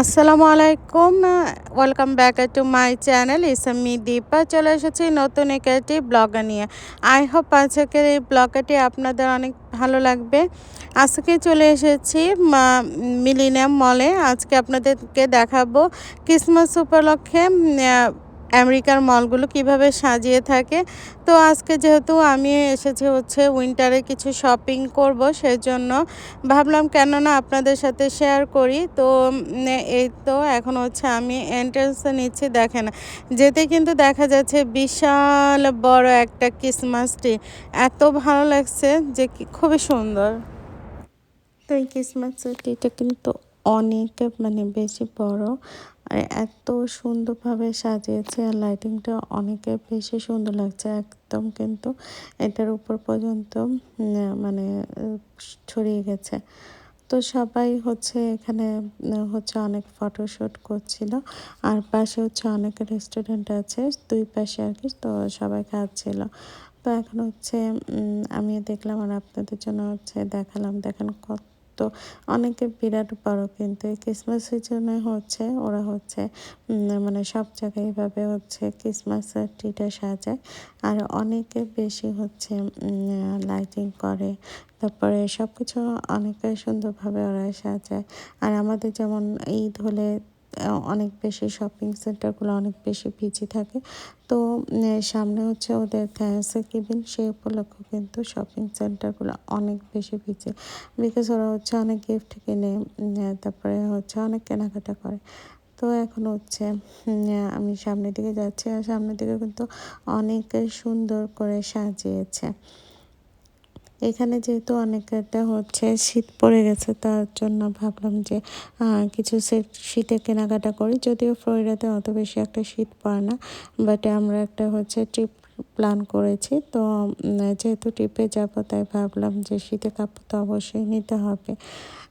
আসসালামু আলাইকুম। Welcome back to my channel ইসামি Dipa চলে এসেছি নতুন একটি ব্লগ নিয়ে। আই হোপ আজকের এই ব্লগটি আপনাদের অনেক ভালো লাগবে। আজকে চলে এসেছি মিলিনিয়াম মলে আজকে আপনাদেরকে দেখাবো ক্রিসমাস উপলক্ষে আমেরিকার মলগুলো কীভাবে সাজিয়ে থাকে। তো আজকে যেহেতু আমি এসেছি হচ্ছে উইন্টারে কিছু শপিং করব, সেজন্য ভাবলাম কেননা আপনাদের সাথে শেয়ার করি। তো এই তো এখন হচ্ছে আমি এন্ট্রেন্সে নিচ্ছি, দেখেন। যেতে কিন্তু দেখা যাচ্ছে বিশাল বড় একটা ক্রিসমাস ট্রি। এত ভালো লাগছে যে খুবই সুন্দর। তো এই ক্রিসমাস ট্রিটা কিন্তু অনেক মানে বেশি বড়। আর এত সুন্দরভাবে সাজিয়েছে আর লাইটিংটা অনেকে বেশি সুন্দর লাগছে একদম কিন্তু এটার উপর পর্যন্ত মানে ছড়িয়ে গেছে। তো সবাই হচ্ছে এখানে, হচ্ছে অনেক ফটোশ্যুট করছিল। আর পাশে হচ্ছে অনেক রেস্টুরেন্ট আছে, দুই পাশে আর কি, তো সবাই খাচ্ছিল। তো এখন হচ্ছে আমি দেখলাম আর আপনাদের জন্য হচ্ছে দেখালাম। দেখেন কত তো অনেকে বিরাট বড় কিন্তু এই ক্রিসমাস সিজনে হচ্ছে, ওরা হচ্ছে মানে সব জায়গায় এভাবে হচ্ছে ক্রিসমাস ট্রিটা সাজায়। আর অনেকে বেশি হচ্ছে লাইটিং করে। তারপরে সব কিছু অনেকে সুন্দরভাবে ওরা সাজায়। আর আমাদের যেমন ঈদ হলে অনেক বেশি শপিং সেন্টারগুলো অনেক বেশি বিজি থাকে। তো সামনে হচ্ছে ওদের থ্যাংকসগিভিং সেই উপলক্ষে কিন্তু শপিং সেন্টারগুলো অনেক বেশি বিজি বিকজ ওরা হচ্ছে অনেক গিফট কিনে তারপরে হচ্ছে অনেক কেনাকাটা করে। তো এখন হচ্ছে আমি সামনের দিকে যাচ্ছি, আর সামনের দিকে কিন্তু অনেক সুন্দর করে সাজিয়েছে। এখানে যেহেতু অনেকটা হচ্ছে শীত পড়ে গেছে, তার জন্য ভাবলাম যে কিছু শীতের কেনাকাটা করি। যদিও ফ্লোরিডাতে অত বেশি একটা শীত পড়ে না বাট আমরা একটা হচ্ছে ট্রিপ প্ল্যান করেছি। তো যেহেতু ট্রিপে যাব, তাই ভাবলাম যে শীতে কাপড় তো অবশ্যই নিতে হবে।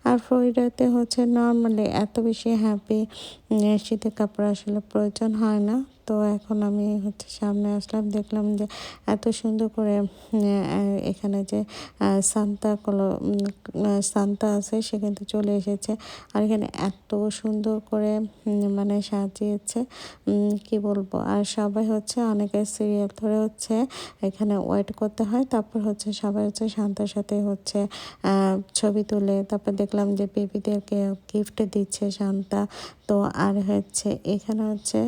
আর ফ্লোরিডাতে হচ্ছে নর্মালি এত বেশি হ্যাপি শীতে কাপড় আসলে প্রয়োজন হয় না। তো এখন আমি হচ্ছে সামনে আসলাম, দেখলাম যে এত সুন্দর করে এখানে যে সান্তা কলো সান্তা আছে সে কিন্তু চলে এসেছে। আর এখানে এত সুন্দর করে মানে সাজিয়েছে কি বলব? আর সবাই হচ্ছে অনেকে সিরিয়াল ধরে হচ্ছে এখানে ওয়েট করতে হয়, তারপর হচ্ছে সবাই হচ্ছে শান্তার সাথে হচ্ছে ছবি তুলে, তারপর দেখলাম যে বেবিদেরকে গিফট দিচ্ছে শান্তা তো আর হচ্ছে এখানে হচ্ছে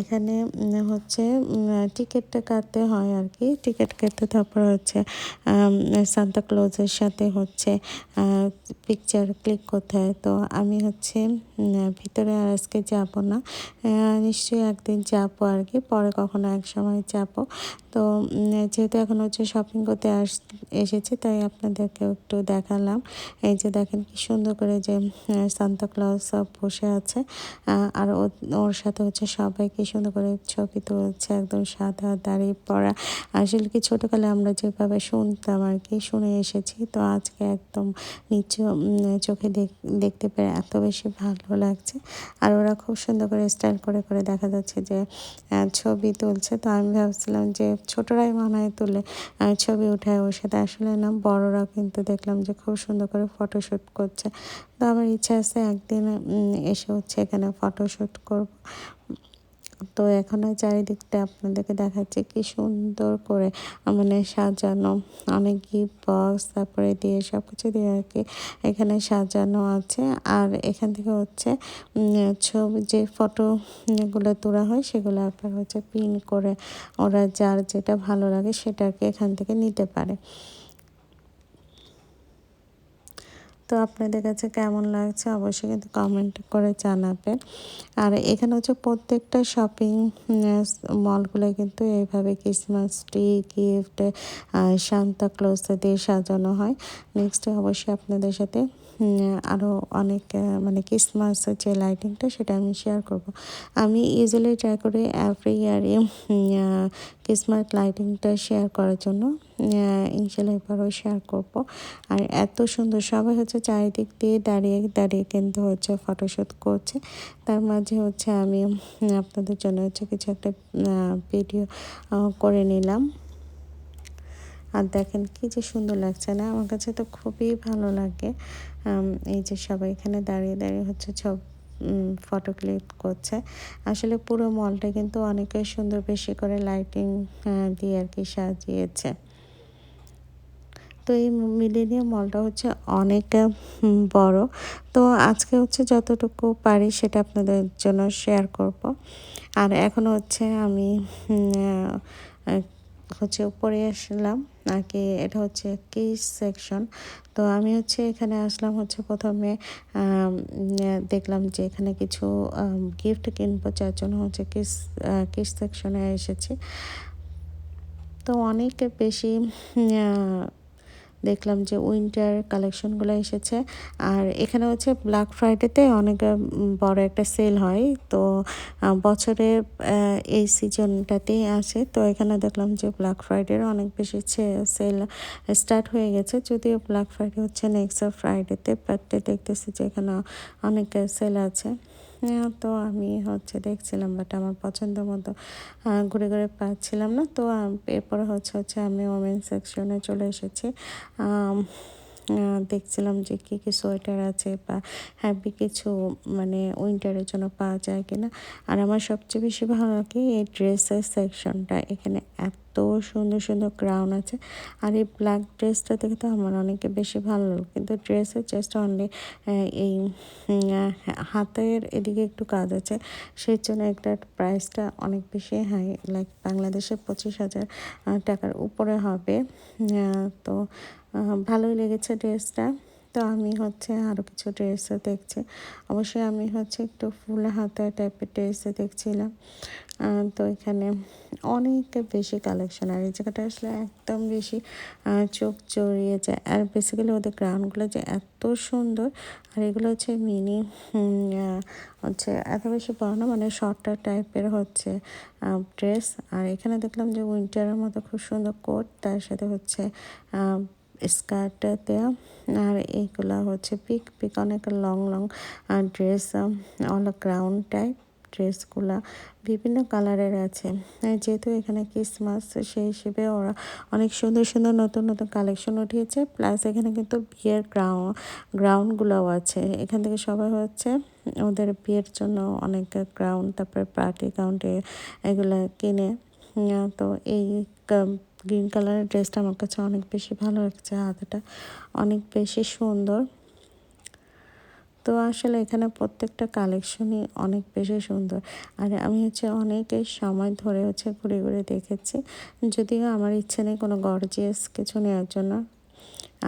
এখানে হচ্ছে টিকিটটা কাটতে হয় আর কি। টিকিট কেটে তারপর হচ্ছে সান্তা ক্লোজের সাথে হচ্ছে পিকচার ক্লিক করতে হয়। তো আমি হচ্ছে ভিতরে আর আজকে যাব না। নিশ্চয়ই একদিন যাব আর কি, পরে কখনো এক সময় যাব। তো যেহেতু এখন হচ্ছে শপিং করতে আস, এসেছি, তাই আপনাদেরকে একটু দেখালাম। এই যে দেখেন কি সুন্দর করে যে সান্তা ক্লজ সব বসে আছে। আর ওর সাথে হচ্ছে সবাই কি সুন্দর করে ছবি তুলছে, একদম সাদা দাড়ি পরা। আসলে কি ছোটোকালে আমরা যেভাবে শুনতাম আর কি, শুনে এসেছি, তো আজকে একদম নিচু চোখে দেখতে পেরে এত বেশি ভালো লাগছে। আর ওরা খুব সুন্দর করে স্টাইল করে করে দেখা যাচ্ছে যে ছবি তুলছে। তো আমি ভাবছিলাম যে ছোটরাই মানায় তুলে ছবি উঠায় ওর সাথে। আসলে না, বড়রা কিন্তু দেখলাম যে খুব সুন্দর করে ফটোশ্যুট করছে। তো আমার ইচ্ছা আছে একদিন এসে হচ্ছে এখানে ফটোশ্যুট করব। তো এখন চারিদিকটা আপনাদেরকে দেখাচ্ছে কি সুন্দর করে মানে সাজানো। অনেক গিফট বক্স তারপরে দিয়ে সব কিছু দিয়ে আর কি এখানে সাজানো আছে। আর এখান থেকে হচ্ছে ছবি, যে ফটোগুলো তোলা হয়, সেগুলো আপনার হচ্ছে পিন করে ওরা যার যেটা ভালো লাগে সেটাকে এখান থেকে নিতে পারে। তো আপনাদের কাছে কেমন লাগছে অবশ্যই কিন্তু কমেন্ট করে জানাবেন। আর এখানে হচ্ছে প্রত্যেকটা শপিং মলগুলো কিন্তু এইভাবে Christmas tree gift Santa Claus দিয়ে সাজানো হয়। নেক্সট অবশ্যই আপনাদের সাথে আরও অনেক মানে ক্রিসমাস যে লাইটিংটা সেটা আমি শেয়ার করব। আমি ইজিলি ট্রাই করি এভরি ইয়ারে ক্রিসমাস লাইটিংটা শেয়ার করার জন্য। ইনশাল্লাহ এবারও শেয়ার করব। আর এত সুন্দর, সবাই হচ্ছে চারিদিক দিয়ে দাঁড়িয়ে দাঁড়িয়ে কিন্তু হচ্ছে ফটোশ্যুট করছে। তার মাঝে হচ্ছে আমি আপনাদের জন্য হচ্ছে কিছু একটা ভিডিও করে নিলাম। আর দেখেন কি যে সুন্দর লাগছে না? আমার কাছে তো খুবই ভালো লাগে। এই যে সবাই এখানে দাঁড়িয়ে দাঁড়িয়ে হচ্ছে সব ফটো ক্লিক করছে। আসলে পুরো মলটা কিন্তু অনেকে সুন্দর, বেশি করে লাইটিং দিয়ে আর কি সাজিয়েছে। তো এই মিলেনিয়াম মলটা হচ্ছে অনেক বড়। তো আজকে হচ্ছে যতটুকু পারি সেটা আপনাদের জন্য শেয়ার করব। আর এখন হচ্ছে আমি হচ্ছে উপরে আসলাম। আর কি এটা হচ্ছে কিস সেকশন তো আমি হচ্ছে এখানে আসলাম হচ্ছে প্রথমে দেখলাম যে এখানে কিছু গিফট কিনবো যার জন্য হচ্ছে কিস কিস সেকশনে এসেছি। তো অনেক বেশি দেখলাম যে উইন্টার কালেকশনগুলো এসেছে। আর এখানে হচ্ছে ব্ল্যাক ফ্রাইডেতে অনেক বড় একটা সেল হয়। তো বছরে এই সিজনটাতেই আসে তো এখানে দেখলাম যে ব্ল্যাক ফ্রাইডের অনেক বেশি সেল স্টার্ট হয়ে গেছে। যদিও ব্ল্যাক ফ্রাইডে হচ্ছে নেক্সট ফ্রাইডেতে বাট দেখতেছি যে এখানে অনেক সেল আছে। তো আমি হচ্ছে দেখছিলাম বাট আমার পছন্দ মতো ঘুরে ঘুরে পাচ্ছিলাম না। তো এরপরে হচ্ছে হচ্ছে আমি ওমেন সেকশনে চলে এসেছি। দেখছিলাম যে কী কী সোয়েটার আছে বা হ্যাপি কিছু মানে উইন্টারের জন্য পাওয়া যায় কিনা। আর আমার সবচেয়ে বেশি ভালো লাগে এই ড্রেসের সেকশনটা এখানে এত সুন্দর সুন্দর ক্রাউন আছে। আর এই ব্ল্যাক ড্রেসটা দেখে তো আমার অনেকে বেশি ভালো লাগে। কিন্তু ড্রেসের জাস্ট অনলি এই হাতের এদিকে একটু কাজ আছে। সেই জন্য একটা প্রাইসটা অনেক বেশি হাই লাইক বাংলাদেশে পঁচিশ হাজার টাকার উপরে হবে। তো ভালোই লেগেছে ড্রেসটা। তো আমি হচ্ছে আরও কিছু ড্রেসও দেখছি। অবশ্যই আমি হচ্ছে একটু ফুল হাতা টাইপের ড্রেসও দেখছিলাম। তো এখানে অনেক বেশি কালেকশন আর এই জায়গাটা আসলে একদম বেশি চোখ জড়িয়ে যায়। আর বেসিক্যালি ওদের গ্রাউন্ডগুলো যে এত সুন্দর, আর এগুলো হচ্ছে মিনি হচ্ছে এত বেশি বড় না মানে শর্টটা টাইপের হচ্ছে ড্রেস আর এখানে দেখলাম যে উইন্টারের মতো খুব সুন্দর কোট তার সাথে হচ্ছে স্কার্ট দেওয়া আর এইগুলা হচ্ছে পিক পিক, অনেক long long dress all ground type ড্রেসগুলা বিভিন্ন কালারের আছে। যেহেতু এখানে ক্রিসমাস সেই হিসেবে ওরা অনেক সুন্দর সুন্দর, নতুন নতুন কালেকশন উঠিয়েছে। প্লাস এখানে কিন্তু বিয়ের গ্রাউন্ড গ্রাউন্ডগুলোও আছে। এখান থেকে সবাই হচ্ছে ওদের বিয়ের জন্য অনেক গ্রাউন্ড তারপরে পার্টি কাউন্টে এগুলো কিনে। তো এই গ্রিন কালারের ড্রেসটা আমার কাছে অনেক বেশি ভালো লাগছে, হাতাটা অনেক বেশি সুন্দর। তো আসলে এখানে প্রত্যেকটা কালেকশনই অনেক বেশি সুন্দর। আর আমি হচ্ছে অনেকের সময় ধরে হচ্ছে ঘুরে ঘুরে দেখেছি, যদিও আমার ইচ্ছে নেই কোনো গর্জিয়াস কিছু নেওয়ার জন্য।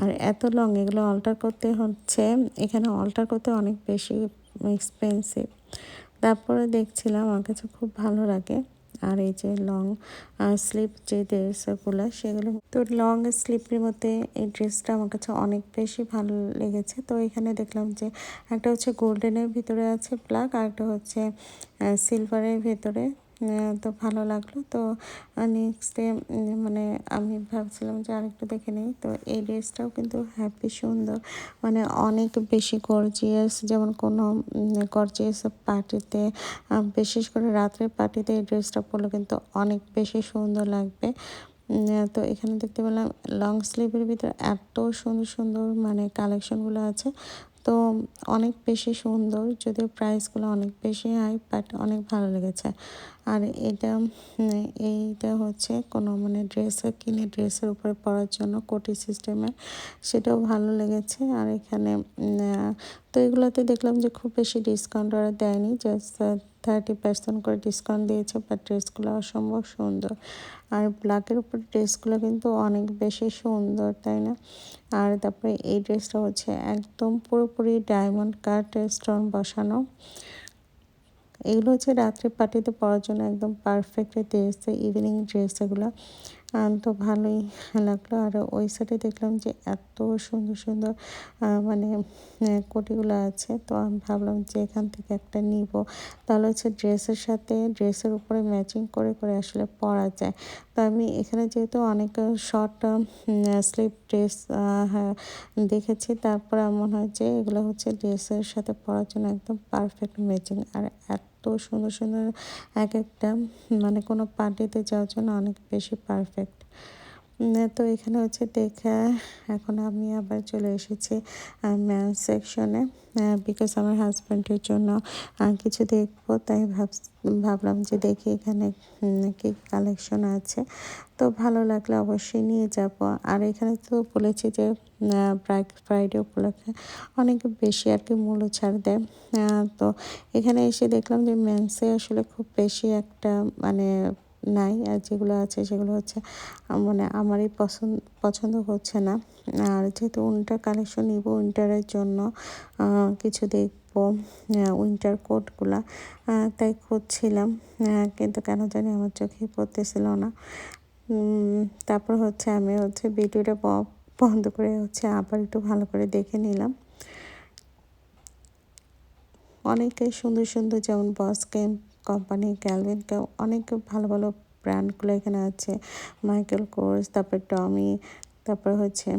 আর এত লং এগুলো অল্টার করতে হচ্ছে, এখানে অল্টার করতে অনেক বেশি এক্সপেন্সিভ তারপরে দেখছিলাম, আমার কাছে খুব ভালো লাগে। আর এই যে লং স্লিপ যে ড্রেসগুলো সেগুলো। তো লং স্লিপের মধ্যে এই ড্রেসটা আমার কাছে অনেক বেশি ভালো লেগেছে। তো এখানে দেখলাম যে একটা হচ্ছে গোল্ডেনের ভিতরে আছে ব্ল্যাক আর একটা হচ্ছে সিলভারের ভিতরে। তো ভালো লাগল। তো নেক্সট ডে মানে আমি ভাবছিলাম যে আরেকটু দেখে নিই। তো এই ড্রেসটাও কিন্তু হ্যাপি সুন্দর। মানে অনেক বেশি গর্জিয়াস যেমন কোনো গর্জিয়াস পার্টিতে বিশেষ করে রাত্রের পার্টিতে এই ড্রেসটা পরলে কিন্তু অনেক বেশি সুন্দর লাগবে। তো এখানে দেখতে পেলাম লং স্লিভের ভিতরে এত সুন্দর সুন্দর মানে কালেকশনগুলো আছে। তো অনেক বেশি সুন্দর, যদিও প্রাইসগুলো অনেক বেশি হাই বাট অনেক ভালো লেগেছে। আর এটা এইটা হচ্ছে কোনো মানে ড্রেসের কিনে ড্রেসের উপরে পরার জন্য কোটি সিস্টেমের সেটাও ভালো লেগেছে। আর এখানে তো এগুলোতে দেখলাম যে খুব বেশি ডিসকাউন্ট ওরা দেয়নি। জাস্ট থার্টি পার্সেন্ট করে ডিসকাউন্ট দিয়েছে বাট ড্রেসগুলো অসম্ভব সুন্দর। আর ব্ল্যাকের উপর ড্রেসগুলো কিন্তু অনেক বেশি সুন্দর, তাই না? আর তারপরে এই ড্রেসটা হচ্ছে একদম পুরোপুরি ডায়মন্ড কাট স্টোন বসানো। এগুলো হচ্ছে রাত্রে পার্টিতে পরার জন্য একদম পারফেক্ট ড্রেস ইভিনিং ড্রেস এগুলো। তো ভালোই লাগল। আর ওই সাইডে দেখলাম যে এত সুন্দর সুন্দর মানে কোটিগুলো আছে। তো আমি ভাবলাম যে এখান থেকে একটা নিব। তাহলে হচ্ছে ড্রেসের সাথে ড্রেসের উপরে ম্যাচিং করে করে আসলে পরা যায়। তো আমি এখানে যেহেতু অনেক শর্ট স্লিপ ড্রেস দেখেছি, তারপর মনে হয় যে এগুলো হচ্ছে ড্রেসের সাথে পরার জন্য একদম পারফেক্ট ম্যাচিং আর এত সুন্দর সুন্দর এক একটা মানে কোনো পার্টিতে যাওয়ার জন্য অনেক বেশি পারফেক্ট তো এখানে হচ্ছে দেখে এখন আমি আবার চলে এসেছি ম্যান সেকশনে বিকজ আমার হাজব্যান্ডের জন্য কিছু দেখব, তাই ভাব, ভাবলাম যে দেখি এখানে কি কালেকশন আছে। তো ভালো লাগলে অবশ্যই নিয়ে যাব। আর এখানে তো বলেছি যে ব্ল্যাক ফ্রাইডে উপলক্ষে অনেক বেশি আর কি মূল্য ছাড় দেয়। তো এখানে এসে দেখলাম যে মেন্সে আসলে খুব বেশি একটা মানে নাই, আর যেগুলো আছে সেগুলো হচ্ছে মানে আমারই পছন্দ পছন্দ হচ্ছে না। আর যেহেতু উইন্টার কালেকশন নিব উইন্টারের জন্য কিছু দেখব উইন্টার কোটগুলা তাই খুঁজছিলাম কিন্তু কেন জানি আমার চোখে পড়তেছিল না। তারপর হচ্ছে আমি হচ্ছে ভিডিওটা বন্ধ করে হচ্ছে আবার একটু ভালো করে দেখে নিলাম। অনেকে সুন্দর সুন্দর যেমন বস গেম কোম্পানি ক্যালভিন অনেক ভালো ভালো ব্র্যান্ডগুলো এখানে আছে। মাইকেল কোর্স তারপর টমি তারপর হচ্ছে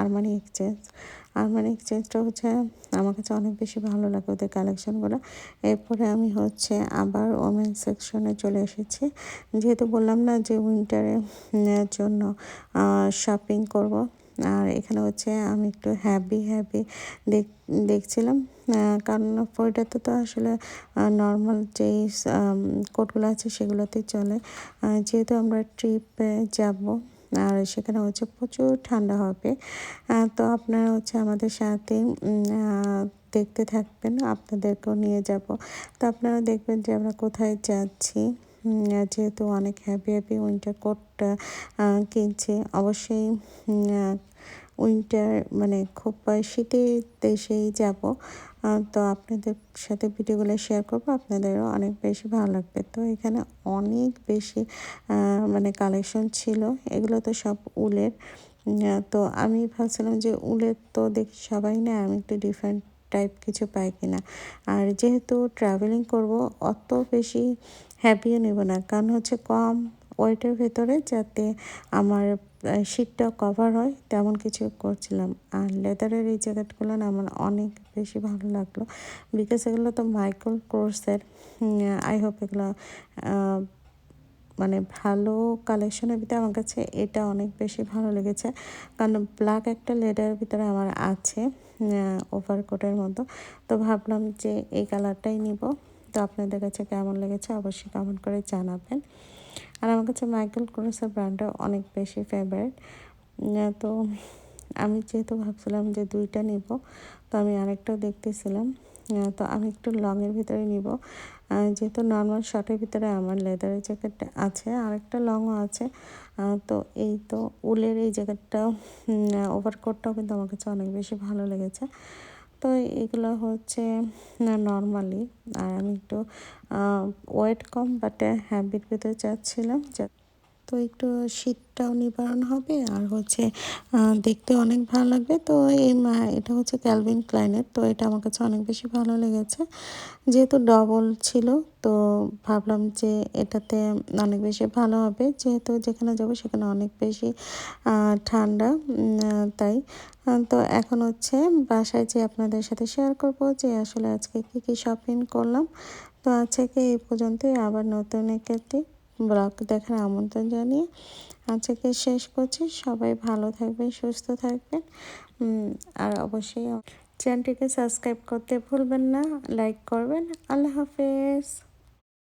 আরমানি এক্সচেঞ্জ আরমানি এক্সচেঞ্জটা হচ্ছে আমার কাছে অনেক বেশি ভালো লাগে ওদের কালেকশনগুলো এরপরে আমি হচ্ছে আবার ওমেন সেকশনে চলে এসেছি। যেহেতু বললাম না যে উইন্টারে জন্য শপিং করব। আর এখানে হচ্ছে আমি একটু হ্যাপি হ্যাপি দেখ, দেখছিলাম কারণ ওইটাতে তো আসলে নর্মাল যেই কোটগুলো আছে সেগুলোতেই চলে। যেহেতু আমরা ট্রিপে যাব, আর সেখানে হচ্ছে প্রচুর ঠান্ডা হবে তো আপনারা হচ্ছে আমাদের সাথে দেখতে থাকবেন, আপনাদেরকেও নিয়ে যাব। তো আপনারা দেখবেন যে আমরা কোথায় যাচ্ছি। যেহেতু অনেক হ্যাপি হ্যাপি উইন্টার কোটটা কিনছি। অবশ্যই উইন্টার মানে খুব শীতের দেশেই যাব। তো আপনাদের সাথে ভিডিওগুলো শেয়ার করব। আপনাদেরও অনেক বেশি ভালো লাগবে। তো এখানে অনেক বেশি মানে কালেকশন ছিল। এগুলো তো সব উলের। তো আমি ভাবছিলাম যে উলের তো দেখি সবাই না, আমি একটু ডিফারেন্ট টাইপ কিছু পাই কিনা। আর যেহেতু ট্রাভেলিং করব, অত বেশি হ্যাপিও নেব না। কারণ হচ্ছে কম ওয়েটের ভেতরে যাতে আমার শীতটা কভার হয়, তেমন কিছু করছিলাম। আর লেদারের এই জ্যাকেটগুলো না আমার অনেক বেশি ভালো লাগল। বিকজ এগুলো তো মাইকেল কোর্সের আই হোপ এগুলো মানে ভালো কালেকশনের ভিতরে আমার কাছে এটা অনেক বেশি ভালো লেগেছে। কারণ ব্ল্যাক একটা লেডারের ভিতরে আমার আছে ওভারকোটের মতো। তো ভাবলাম যে এই কালারটাই নিব। তো আপনাদের কাছে কেমন লেগেছে অবশ্যই কমেন্ট করে জানাবেন। আর আমার কাছে মাইকেল ক্রোসের ব্র্যান্ডটা অনেক বেশি ফেভারিট তো আমি যেহেতু ভাবছিলাম যে দুইটা নিব, তো আমি আরেকটাও দেখতেছিলাম। তো আমি একটু লংয়ের ভিতরে নিব। যেহেতু নর্মাল শর্টের ভিতরে আমার লেদারের জ্যাকেটটা আছে, আরেকটা লংও আছে। তো এই তো উলের এই জ্যাকেটটা ওভার ওভারকোটটাও কিন্তু আমার কাছে অনেক বেশি ভালো লেগেছে। তো এগুলো হচ্ছে নর্মালি আর আমি একটু ওয়েট কম বাট হ্যাবিট পেতে চাচ্ছিলাম তো একটু শীতটাও নিবারণ হবে আর হচ্ছে দেখতে অনেক ভালো লাগবে। তো এই এটা হচ্ছে ক্যালভিন ক্লাইনের তো এটা আমার কাছে অনেক বেশি ভালো লেগেছে। যেহেতু ডবল ছিল, তো ভাবলাম যে এটাতে অনেক বেশি ভালো হবে। যেহেতু যেখানে যাব সেখানে অনেক বেশি ঠান্ডা তাই। তো এখন হচ্ছে বাসায় যে আপনাদের সাথে শেয়ার করব যে আসলে আজকে কি কি শপিং করলাম। তো আজকে এই পর্যন্তই, আবার নতুন একটি ব্লগ দেখার আমন্ত্রণ জানিয়ে আজকে শেষ করছি। সবাই ভালো থাকবেন, সুস্থ থাকবেন। আর অবশ্যই চ্যানেলটিকে সাবস্ক্রাইব করতে ভুলবেন না, লাইক করবেন। আল্লাহ হাফেজ।